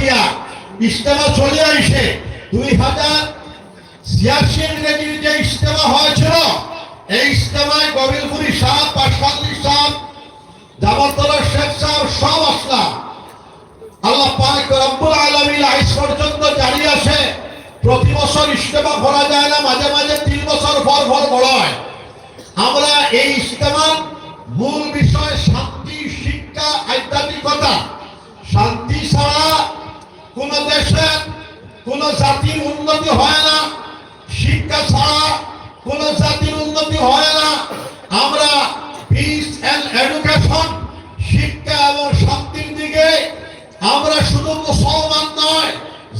গিয়া ইস্তেমা চলে আইসে দুই হাজার ছিয়াশি ইংরেজির যে ইস্তেমা হয়েছিল, এই ইস্তেমায় গবিলপুরি সাহ পাশালি সাহ জামাতলা শেখ সাহেব সব আসলাম। আল্লাহ পাক রব্বুল আলামিন আইস পর্যন্ত জারি আছে, প্রতি বছর ইস্তেমা করা যায় না, মাঝে মাঝে তিন বছর পর পর বড় আমরা এই ইস্তেমার মূল বিষয় শান্তি, শিক্ষা, আধ্যাত্মিকতা। শান্তি ছাড়া কোন দেশের কোন জাতির উন্নতি হয় না, শিক্ষা ছাড়া কোন জাতির উন্নতি হয় না। আমরা পিস এন্ড এডুকেশন শিক্ষা এবং শান্তির দিকে আমরা শুধু মুসলমান নয়,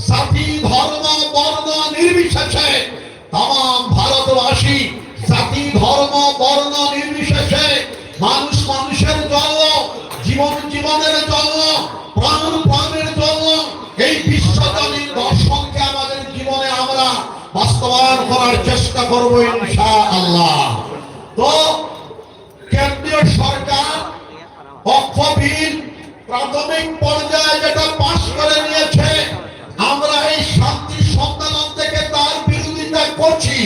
জাতি, ধর্ম, বর্ণ নির্বিশেষে তাম ভারতবাসী জাতি, ধর্ম, বর্ণ নির্বিশেষে মানুষ মানুষের জন্য জীবন জীবনের জন্য প্রাণ প্রাণের বাস্তবায়ন করার চেষ্টা করব ইনশা আল্লাহ তো কেন্দ্রীয় সরকার পক্ষবিহীন প্রাথমিক পর্যায়ে যেটা পাশ করে নিয়েছে, আমরা এই শান্তি সম্মেলন থেকে তার বিরোধিতা করছি।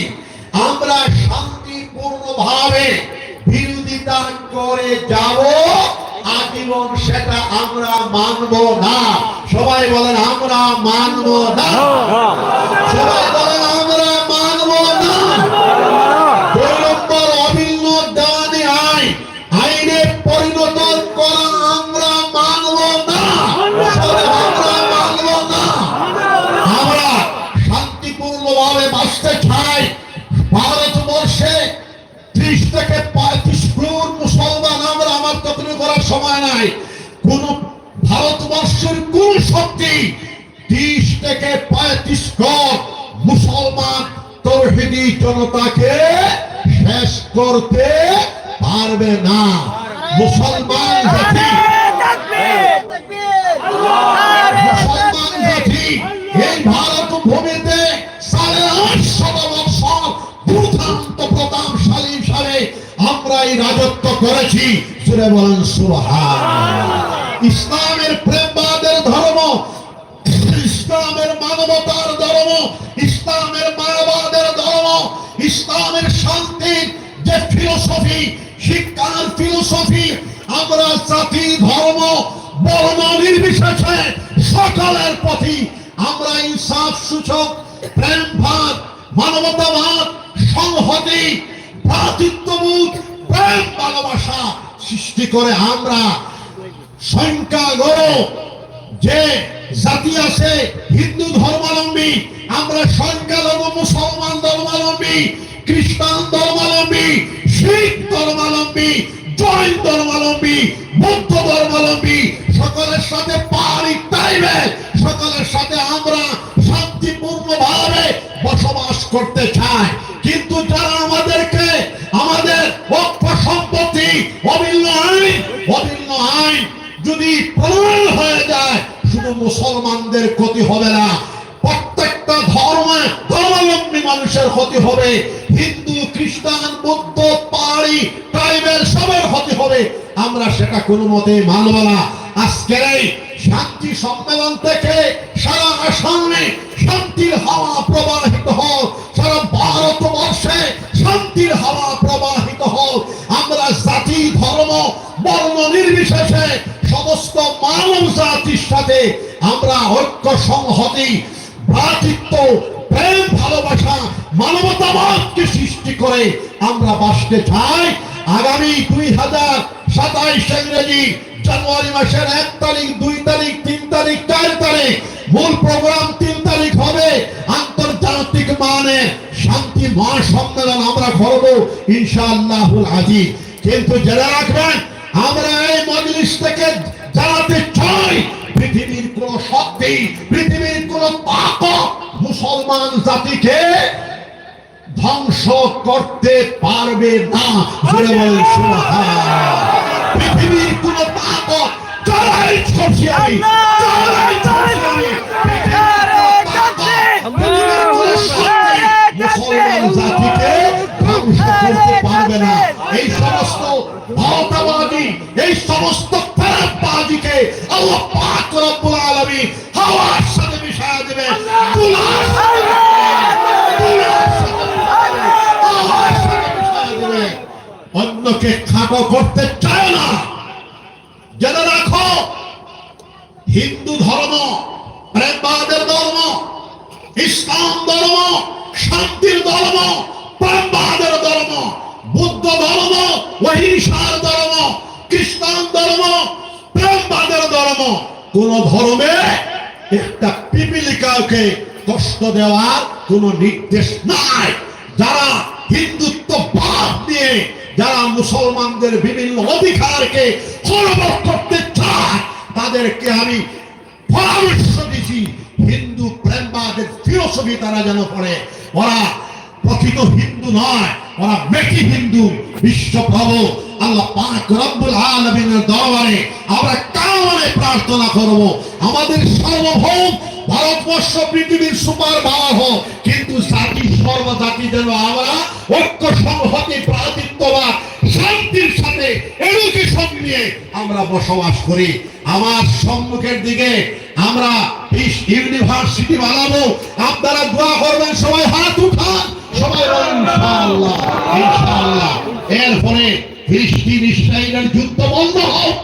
আমরা শান্তিপূর্ণভাবে বিরোধিতা করে যাব, আজীবন সেটা আমরা মানব না। সবাই বলেন, আমরা মানব না। নাই। কোন ভারতবর্ষের কোন শক্তি ত্রিশ থেকে পঁয়ত্রিশ কোন মুসলমান তৌহিদি জনতাকে শেষ করতে পারবে না। মুসলমান জাতি। মুসলমান জাতি, এই ভারত ভূমিতে সাড়ে আটশত বছর দুর্দান্ত প্রতাপশালী হিসাবে আমরা এই রাজত্ব করেছি। সুরে বলেন সুবহান ইসলামের প্রেমবাদের ধর্ম, ইসলামের মানবতার ধর্ম, ইসলামের মানবাদের ধর্ম, ইসলামের শান্তির যে ফিলোসফি, শিক্ষার ফিলোসফি, আমরা জাতি, ধর্ম, বর্ণ নির্বিশেষে সকলের প্রতি আমরা ইনসাফ, সূচক প্রেম ভাব মানবতাবাদ, সংহতি, ভ্রাতৃত্ববোধ, প্রেম, ভালোবাসা সৃষ্টি করে আমরা। সংখ্যা গড়ো যে জাতি আছে হিন্দু ধর্মাবলম্বী, আমরা সংখ্যালঘু মুসলমান ধর্মাবলম্বী, খ্রিস্টান ধর্মাবলম্বী, শিখ ধর্মাবলম্বী, জৈন ধর্মাবলম্বী, বৌদ্ধ ধর্মাবলম্বী, সকলের সাথে পাহাড়ি টাইমে সকলের সাথে আমরা শান্তিপূর্ণ ভাবে বসবাস করতে চাই। কিন্তু যারা আমাদেরকে, আমাদের পক্ষ আইন যদি হয়ে যায়, শুধু মুসলমানদের ক্ষতি হবে না, প্রত্যেকটা ধর্ম ধর্মাবলম্বী মানুষের ক্ষতি হবে, হিন্দু, খ্রিস্টান, বৌদ্ধ, পাহাড়ি, ট্রাইবেল, সবার ক্ষতি হবে, আমরা সেটা কোনো মতে মানব না। আজকের এই শান্তি সম্মেলন থেকে সারা আসামে শান্তির হাওয়া প্রবাহিত হোক, সারা ভারতবর্ষে শান্তির হাওয়া প্রবাহিত হোক আমরা জাতি, ধর্ম, বর্ণ নির্বিশেষে সমস্ত মানব জাতির সাথে আমরা ঐক্য সংহতি, ভ্রাতৃত্ব, প্রেম, ভালোবাসা, মানবতাবাদকে সৃষ্টি করে আমরা বাঁচতে চাই। আগামী দুই হাজার সাতাইশ ইংরেজি জানুয়ারি মাসের এক তারিখ, দুই তারিখ, তিন তারিখ, চার তারিখ মূল প্রোগ্রাম তিন তারিখ হবে। আন্তর্জাতিক মানে শান্তি মহাসম্মেলন আমরা করব ইনশাআল্লাহুল আজিজ। কিন্তু জেনে রাখবেন, আমরা এই মজলিস থেকে জানাতে চাই, পৃথিবীর কোন শক্তি, পৃথিবীর কোন তাকত মুসলমান জাতিকে ধ্বংস করতে পারবে না। পৃথিবীর কোন তাকত যারাই শক্তিশালী ভারতবাদী এই সমস্ত ফেরাতবাদীকে আল্লাহ পাক রব্বুল আলামিন হাওয়া মিশায়া দেবে তুলার সাথে তুলার সাথে মিশায়া দেবে, আহার সাথে মিশায়া দেবে। অন্যকে খাটো করতে চায় না জেনে রাখো হিন্দু ধর্ম প্রেমবাদের ধর্ম ইসলাম ধর্ম শান্তির ধর্ম প্রেমবাদের ধর্ম বুদ্ধ ধর্ম অহিংসার ধর্ম খ্রিস্টান ধর্ম প্রেমবাদের ধর্ম কোন ধর্মে একটা পিপিলিকাকে কষ্ট দেওয়ার কোন নির্দেশ নাই। যারা হিন্দুত্ব বাদ দিয়ে যারা মুসলমানদের বিভিন্ন অধিকারকে করতে চায়, তাদেরকে আমি পরামর্শ দিছি, হিন্দু প্রেমবাদের ফিলোসফি তারা যেন পড়ে। ওরা প্রকৃত হিন্দু নয়, ওরা মেকি হিন্দু বিশ্বপ্রভু আল্লাহ পাক রব্বুল আলামিনের দরবারে আমরা কামনে প্রার্থনা করব। আমাদের সার্বভৌম ভারতবর্ষ পৃথিবীর সুপার পাওয়ার হোক কিন্তু জাতি সর্বজাতি যেন আমরা ঐক্য, সংহতি, প্রাতিত্ববাদ, শান্তির সাথে এডুকেশন নিয়ে আমরা বসবাস করি। আমার সম্মুখের দিকে আমরা ইউনিভার্সিটি বানাবো। আপনারা দোয়া করবেন, সবাই হাত উঠান। সবাই ইনশাআল্লাহ এরপরে ফিলিস্তিন ইসরায়েলের যুদ্ধ বন্ধ হোক।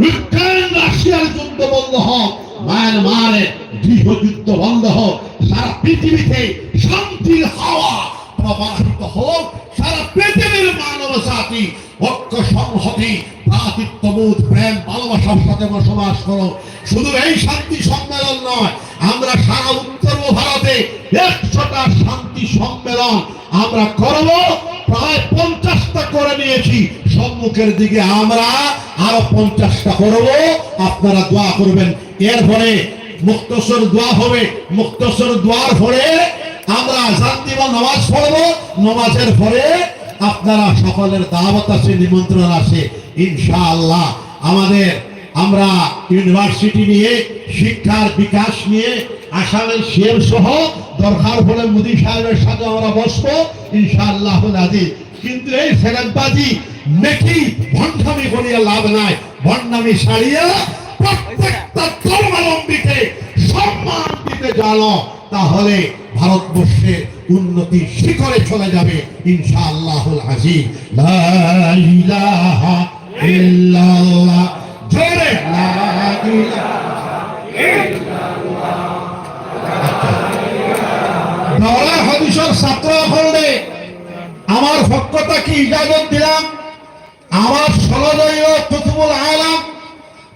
রাশিয়ার যুদ্ধ বন্ধ হোক মায়ানমারের গৃহযুদ্ধ বন্ধ হোক, সারা পৃথিবীতে শান্তির হাওয়া প্রবাহিত হোক, সারা পৃথিবীর মানব জাতি ঐক্য সংহতি, ভ্রাতৃত্ববোধ, প্রেম, ভালোবাসার সাথে বসবাস করো। শুধু এই শান্তি সম্মেলন নয়, আমরা সারা উত্তর ভারতে একশোটা শান্তি সম্মেলন আমরা করব। প্রায় পঞ্চাশটা করে নিয়েছি। সম্মুখের দিকে আমরা আরও পঞ্চাশটা করব, আপনারা দোয়া করবেন। এরপরে মুক্তসর দোয়া হবে। মুক্তসর দোয়ার পরে আমরা শান্তি বা নামাজ পড়ব। নামাজের পরে আপনারা সকলের দাওয়াত আছে, নিমন্ত্রণ আছে। ইনশাআল্লাহ আমাদের আমরা ইউনিভার্সিটি নিয়ে, শিক্ষার বিকাশ নিয়ে, আসামের শের সহ দরকার হলে মোদী সাহেবের সাথে আমরা বসবো। ইনশাআল্লাহ আজি কিন্তু এই সেরেনবাজি মেকি ভণ্ডামি করিয়া লাভ নাই। ভণ্ডামি সারিয়া প্রত্যেকটা ধর্মাবলম্বীকে সম্মান দিতে জানো, তাহলে ভারতবর্ষে উন্নতি শিখরে চলে যাবে ইনশাআল্লাহ আজিম লা ইলাহা ইল্লাল্লাহ। জোরে, লা ইলাহা হাদিসের ছাত্র হলে আমার ভক্ততা কি ইজাজত দিলাম? আমার সলদয় কুতুবুল আলাম,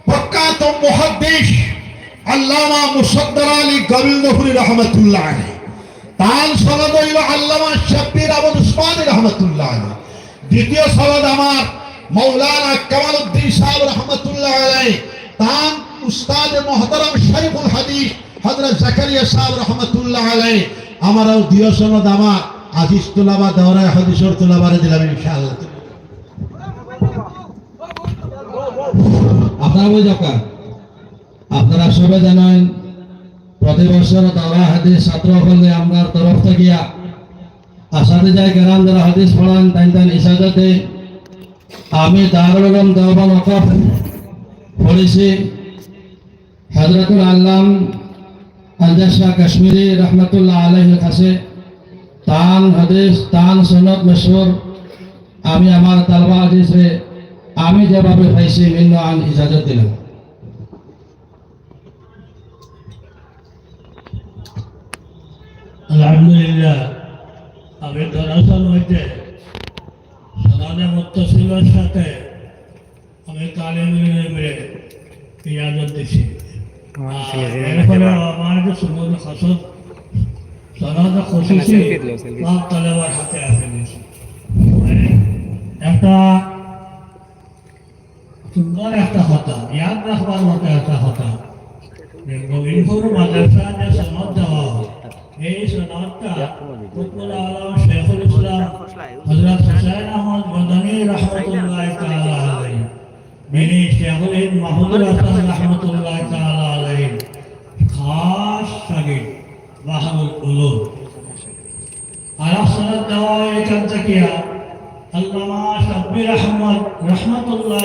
প্রখ্যাত মুহাদ্দিস আল্লামা মুসাদ্দার আলী গোবিন্দপুরি রহমতুল্লাহ আলী তার সনদ আল্লামা শাব্বির আবুল উসমানী রহমতুল্লাহ আলী দ্বিতীয় সনদ আমার মৌলানা কামাল উদ্দিন সাহেব রহমতুল্লাহ আলাই তান উস্তাদ মোহতরম শরীফুল হাদিস হযরত জাকারিয়া সাহেব রহমতুল্লাহ আলাই আমারও দ্বিতীয় সনদ আমার আজিজ তুলাবা দেওয়ারায় হাদিসর তুলাবারে দিলাম ইনশাআল্লাহ। আপনারা বুঝ আপনারা সবাই জানেন, প্রতি বছর দাওরা হাদিস ছাত্র হলে আমরা তরফ থেকে আসাদে যায় গেরাম যারা হাদিস পড়ান, তাই তাই ইসাজতে আমি দারুল উলুম দেওবান ওকফ পড়েছি। হজরতুল আল্লাম শাহ কাশ্মীরি রহমতুল্লাহ আলহের কাছে। তান হাদিস তান সনদ মশহুর। আমি আমার তালবা হাদিসে আমি যেভাবে পাইছি ভিন্ন আন ইজাজত দিলাম। আলহামদুলিল্লাহ আমি দরাসল হইতে সদানে মুত্তসিলের সাথে আমি তালিমে ইজাজত দিছি। আমার যে সুমন সনাদ খসিছি সব তালেবার হাতে আসে দিছি একটা সুন্দর একটা কথা ইয়াদ রাখবার মতো একটা কথা গোবিন্দপুর মাদ্রাসা যে সনদ দেওয়া হয়। এই সনদটা কুতুবুল আলম শেখুল ইসলাম হযরত হুসাইন আহমদ মদনী রহমতুল্লাহ তাআলা আলাইহি। যিনি শেখুল হিন্দ মাহমুদুল হাসান রহমতুল্লাহ তাআলা বাহাবুল উলুম আর সনদ দেওয়া হয় এখান থেকে আল্লামা শাব্বির আহমদ রহমতুল্লাহ